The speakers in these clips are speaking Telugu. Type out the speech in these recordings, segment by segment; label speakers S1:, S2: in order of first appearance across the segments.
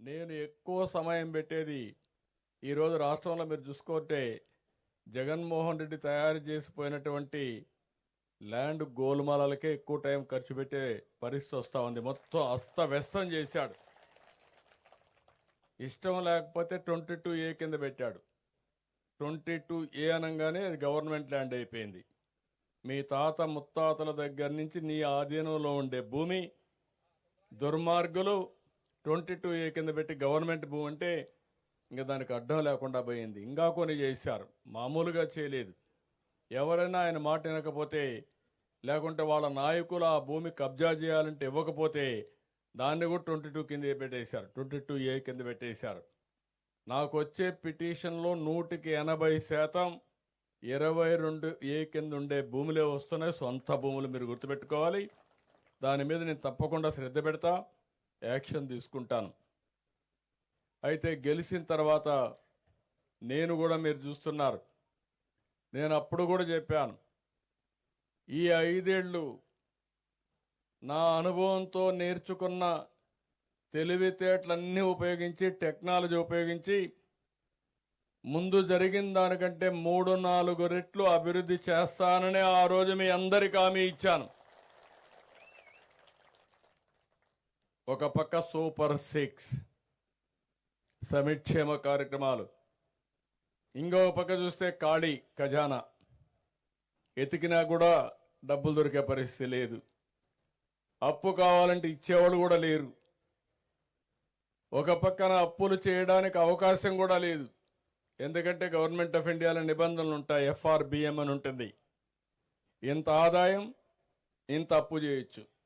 S1: నేను ఎక్కువ సమయం పెట్టేది ఈరోజు రాష్ట్రంలో మీరు చూసుకుంటే జగన్మోహన్ రెడ్డి తయారు చేసిపోయినటువంటి ల్యాండ్ గోల్మాలకే ఎక్కువ టైం ఖర్చు పెట్టే పరిస్థితి వస్తూ ఉంది. మొత్తం అస్తవ్యస్తం చేశాడు. ఇష్టం లేకపోతే ట్వంటీ టూ ఏ కింద పెట్టాడు. ట్వంటీ టూ ఏ అనగానే అది గవర్నమెంట్ ల్యాండ్ అయిపోయింది. మీ తాత ముత్తాతల దగ్గర నుంచి నీ ఆధీనంలో ఉండే భూమి దుర్మార్గులు ట్వంటీ టూ ఏ కింద పెట్టి గవర్నమెంట్ భూమి అంటే ఇంకా దానికి అడ్డం లేకుండా పోయింది. ఇంకా కొన్ని చేశారు. మామూలుగా చేయలేదు. ఎవరైనా ఆయన మాట వినకపోతే లేకుంటే వాళ్ళ నాయకులు ఆ భూమి కబ్జా చేయాలంటే ఇవ్వకపోతే దాన్ని కూడా ట్వంటీ టూ కింద పెట్టేశారు. ట్వంటీ టూ ఏ కింద పెట్టేశారు. నాకు వచ్చే పిటిషన్లో నూటికి ఎనభై శాతం ఇరవై రెండు ఏ కింద ఉండే భూములే వస్తున్నాయి. సొంత భూములు మీరు గుర్తుపెట్టుకోవాలి. దాని మీద నేను తప్పకుండా శ్రద్ధ పెడతా. యాక్షన్ తీసుకుంటాను. అయితే గెలిచిన తర్వాత నేను కూడా మీరు చూస్తున్నారు. నేను అప్పుడు కూడా చెప్పాను. ఈ ఐదేళ్ళు నా అనుభవంతో నేర్చుకున్న తెలివితేటలన్నీ ఉపయోగించి టెక్నాలజీ ఉపయోగించి ముందు జరిగిన దానికంటే మూడు నాలుగు రెట్లు అభివృద్ధి చేస్తానని ఆ రోజు మీ అందరికి హామీ ఇచ్చాను. ఒక పక్క సూపర్ సిక్స్ సమిక్షేమ కార్యక్రమాలు. ఇంకో పక్క చూస్తే ఖాళీ ఖజానా. ఎతికినా కూడా డబ్బులు దొరికే పరిస్థితి లేదు. అప్పు కావాలంటే ఇచ్చేవాళ్ళు కూడా లేరు. ఒక పక్కన అప్పులు చేయడానికి అవకాశం కూడా లేదు. ఎందుకంటే గవర్నమెంట్ ఆఫ్ ఇండియాలో నిబంధనలు ఉంటాయి ఎఫ్ఆర్బిఎం అని ఉంటుంది. ఇంత ఆదాయం ఇంత అప్పు చేయొచ్చు.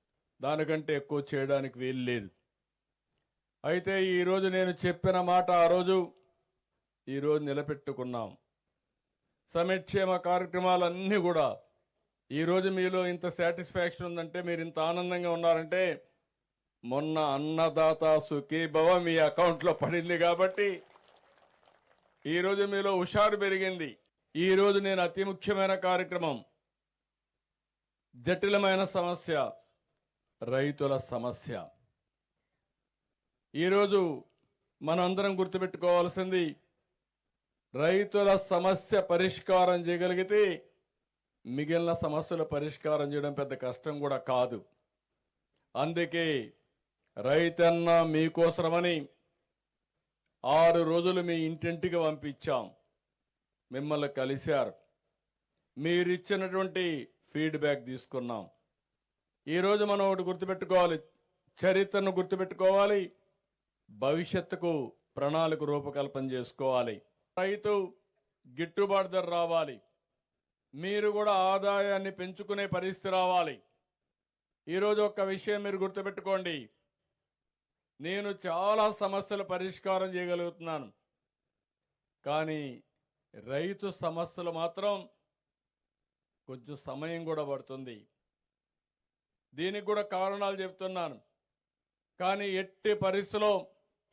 S1: దానికంటే ఎక్కువ చేయడానికి వీలు లేదు. అయితే ఈరోజు నేను చెప్పిన మాట ఆ రోజు ఈరోజు నిలబెట్టుకున్నాం. సమక్షేమ కార్యక్రమాలన్నీ కూడా ఈరోజు మీలో ఇంత సాటిస్ఫాక్షన్ ఉందంటే మీరు ఇంత ఆనందంగా ఉన్నారంటే మొన్న అన్నదాత సుఖీభవ మీ అకౌంట్లో పడింది కాబట్టి ఈరోజు మీలో హుషారు పెరిగింది. ఈరోజు నేను అతి ముఖ్యమైన కార్యక్రమం జటిలమైన సమస్య రైతుల సమస్య. ఈరోజు మనందరం గుర్తుపెట్టుకోవాల్సింది రైతుల సమస్య పరిష్కారం చేయగలిగితే మిగిలిన సమస్యల పరిష్కారం చేయడం పెద్ద కష్టం కూడా కాదు. అందుకే రైతన్న మీకోసమని ఆరు రోజులు మీ ఇంటింటికి పంపించాం. మిమ్మల్ని కలిశారు. మీరిచ్చినటువంటి ఫీడ్బ్యాక్ తీసుకున్నాం. ఈరోజు మనం ఒకటి గుర్తుపెట్టుకోవాలి. చరిత్రను గుర్తుపెట్టుకోవాలి. భవిష్యత్తుకు ప్రణాళిక రూపకల్పన చేసుకోవాలి. రైతు గిట్టుబాటు ధర రావాలి. మీరు కూడా ఆదాయాన్ని పెంచుకునే పరిస్థితి రావాలి. ఈరోజు ఒక్క విషయం మీరు గుర్తుపెట్టుకోండి. నేను చాలా సమస్యల పరిష్కారం చేయగలుగుతున్నాను. కానీ రైతు సమస్యలు మాత్రం కొంచెం సమయం కూడా పడుతుంది. దీనికి కూడా కారణాలు చెప్తున్నాను. కానీ ఎట్టి పరిస్థితిలో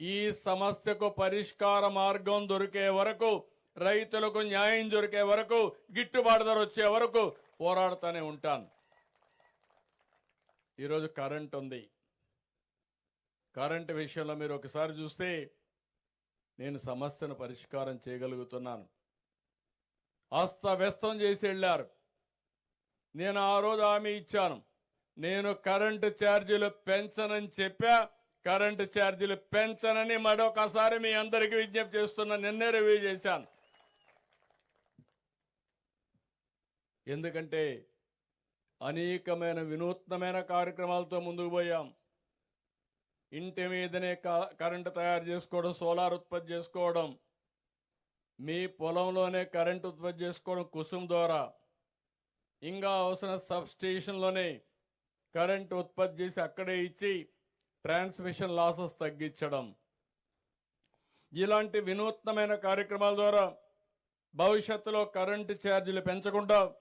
S1: ఈ సమస్యకు పరిష్కార మార్గం దొరికే వరకు రైతులకు న్యాయం దొరికే వరకు గిట్టుబాటు ధర వచ్చే వరకు పోరాడుతూనే ఉంటాను. ఈరోజు కరెంట్ ఉంది. కరెంట్ విషయంలో మీరు ఒకసారి చూస్తే నేను సమస్యను పరిష్కారం చేయగలుగుతున్నాను. అస్తవ్యస్తం చేసి వెళ్ళారు. నేను ఆ రోజు హామీ ఇచ్చాను. నేను కరెంటు ఛార్జీలు పెంచనని చెప్పా కరెంటు ఛార్జీలు పెంచనని మరొకసారి మీ అందరికీ విజ్ఞప్తి చేస్తున్నా నిన్నే రివ్యూ చేశాను. ఎందుకంటే అనేకమైన వినూత్నమైన కార్యక్రమాలతో ముందుకు పోయాం. ఇంటి మీదనే క- కరెంటు తయారు చేసుకోవడం సోలార్ ఉత్పత్తి చేసుకోవడం మీ పొలంలోనే కరెంటు ఉత్పత్తి చేసుకోవడం కుసుమ్ ద్వారా ఇంకా అవసరం సబ్ స్టేషన్లోనే కరెంట్ ఉత్పత్తి చేసి అక్కడే ఇచ్చి ట్రాన్స్మిషన్ లాసెస్ తగ్గించడం. ఇలాంటి వినూత్నమైన కార్యక్రమాల ద్వారా భవిష్యత్తులో కరెంటు ఛార్జీలు పెంచకుండా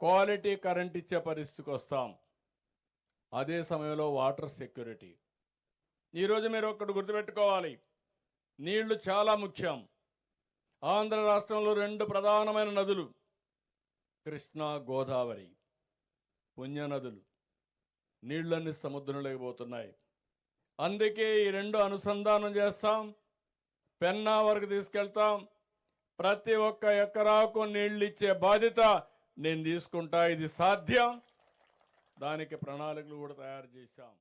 S1: క్వాలిటీ కరెంట్ ఇచ్చే పరిస్థితికి వస్తాం. అదే సమయంలో వాటర్ సెక్యూరిటీ. ఈరోజు మీరు ఒక్కటి గుర్తుపెట్టుకోవాలి. నీళ్ళు చాలా ముఖ్యం. ఆంధ్ర రాష్ట్రంలో రెండు ప్రధానమైన నదులు కృష్ణా గోదావరి పుణ్య నదులు నీళ్ళన్నీ సముద్రంలోకి పోతున్నాయి. అందుకే ఈ రెండు అనుసంధానం చేస్తాం. పెన్నా వరకు తీసుకెళ్తాం. ప్రతి ఒక్క ఎకరాకు నీళ్ళు ఇచ్చే బాధ్యత నేను తీసుకుంటా. ఇది సాధ్యం. దానికి ప్రణాళికలు కూడా తయారు చేశాం.